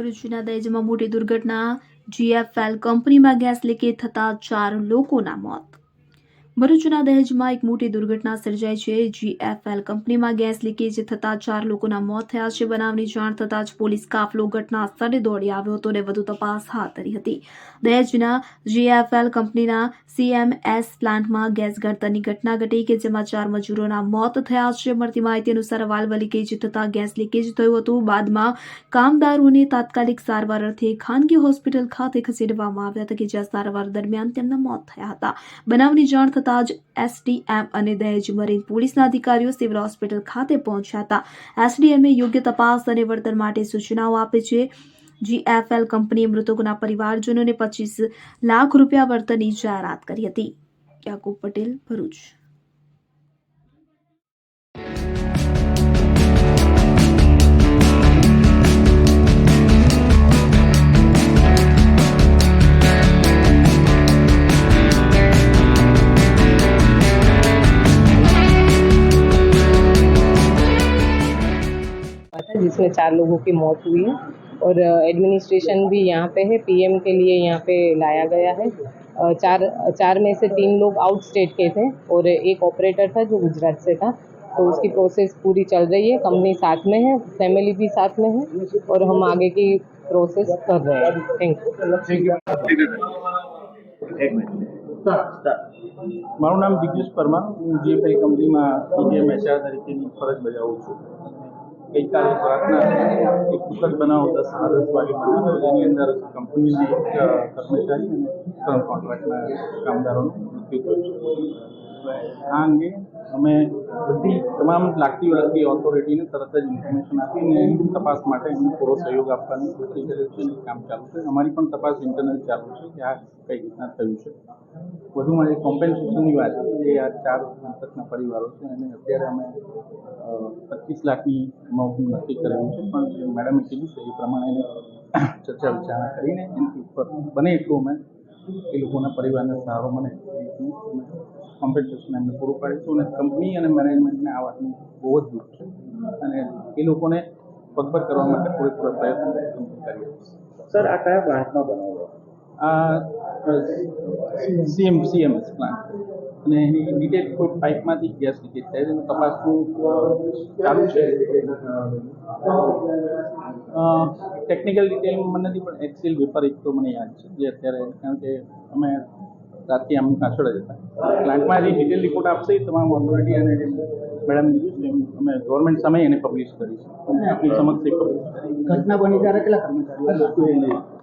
ભરૂચના દહેજમાં મોટી દુર્ઘટના જીએફએલ કંપનીમાં ગેસ લીકેજ થતા ચાર લોકોના મોત. ભરૂચના દહેજમાં એક મોટી દુર્ઘટના સર્જાઈ છે. જીએફએલ કંપનીમાં ગેસ લીકેજ થતા ચાર લોકોના મોત થયા છે. બનાવની જાણ થતાં જ પોલીસ કાફલો ઘટના સ્થળે દોડી આવ્યો હતો અને વધુ તપાસ હાથ ધરી હતી. દહેજના જીએફએલ કંપનીના સીએમએસ પ્લાન્ટમાં ગેસ ગળતરની ઘટના ઘટી કે જેમાં ચાર મજૂરોના મોત થયા છે. મળતી માહિતી અનુસાર વાલ્વ લીકેજ થતાં ગેસ લીકેજ થયું હતું. બાદમાં કામદારોને તાત્કાલિક સારવાર અર્થે ખાનગી હોસ્પિટલ ખાતે ખસેડવામાં આવ્યા હતા કે જ્યાં સારવાર દરમિયાન તેમના મોત થયા હતા. બનાવની જાણ થતાં જ એસડીએમ અને દહેજ મરીન પોલીસના અધિકારીઓ સિવિલ હોસ્પિટલ ખાતે પહોંચ્યા હતા. એસડીએમએ યોગ્ય તપાસ અને વળતર માટે સૂચનાઓ આપે છે. જીએફએલ કંપનીએ મૃતકોના પરિવારજનોને પચીસ લાખ રૂપિયા વળતરની જાહેરાત કરી હતી. યાકુબ પટેલ, ભરૂચ. था जिसमें चार लोगों की मौत हुई है और एडमिनिस्ट्रेशन भी यहाँ पे है पीएम के लिए यहाँ पे लाया गया है अ, चार चार में से तीन लोग आउट स्टेट के थे और एक ऑपरेटर था जो गुजरात से था तो उसकी प्रोसेस पूरी चल रही है कंपनी साथ में है फैमिली भी साथ में है और हम आगे की प्रोसेस कर रहे हैं थैंक यू એક મિનિટ મારું નામ દિગ્નેશ પરમાર હું જીએફએલ કંપનીમાં પીજીએમ એચઆર તરીકેની ફરજ બજાવું છું ગઈકાલે રાતના એક દુઃખદ બનાવ દસ સાડા દસ વાગે બન્યો જેની અંદર કંપનીના એક અ, કર્મચારી અને ત્રણ કોન્ટ્રાક્ટના કામદારોનું મૃત્યુ થયું છે આ અંગે અમે બધી તમામ લાગતી વળગતી ઓથોરિટીને તરત જ ઇન્ફોર્મેશન આપીને તપાસ માટે એમને પૂરો સહયોગ આપવાની કોશિશ કરી છે અને કામ ચાલુ છે. અમારી પણ તપાસ ઇન્ટરનલ ચાલુ છે કે આ કઈ રીતના થયું છે. વધુમાં જે કોમ્પેન્સેશનની વાત છે જે આ ચાર મૃતકના પરિવારો છે અને અત્યારે અમે પચીસ લાખની અમાઉન્ટનું નક્કી કરેલું છે. પણ મેડમે કીધું છે એ પ્રમાણે ચર્ચા વિચારણા કરીને એની ઉપર બને એટલું અમે એ લોકોના પરિવારને સહારો મળે. એ કોમ્પેન્સેશન એમને પૂરું પાડીશું અને કંપની અને મેનેજમેન્ટને આ વાતનું બહુ જ દુઃખ છે. અને એ લોકોને પગભર કરવા માટે પૂરેપૂરા પ્રયત્નો પ્રયત્ન કરી રહી સર આ કયા પ્લાન્ટમાં બનાવ્યો આ સીએમ સીએમએસ પ્લાન્ટ અને એની ડિટેલ કોઈ પાઇપમાંથી ગેસ લીકેજ થાય છે તપાસનું ચાલુ છે. ટેકનિકલ ડિટેલમાં મને નથી પણ એક્સિલ વેપાર એક તો મને યાદ છે જે અત્યારે કારણ કે અમે રાતથી આમની પાછળ જ હતા. પ્લાન્ટમાં જે ડિટેલ રિપોર્ટ આપશે એ તમામ ઓથોરિટી અને જે મેડમ કીધું છે એમ અમે ગવર્મેન્ટ સામે એને પબ્લિશ કરીશું. અને આપણી સમક્ષ એ પબ્લિશ ઘટના બની ત્યારે કેટલા કર્મચારીઓ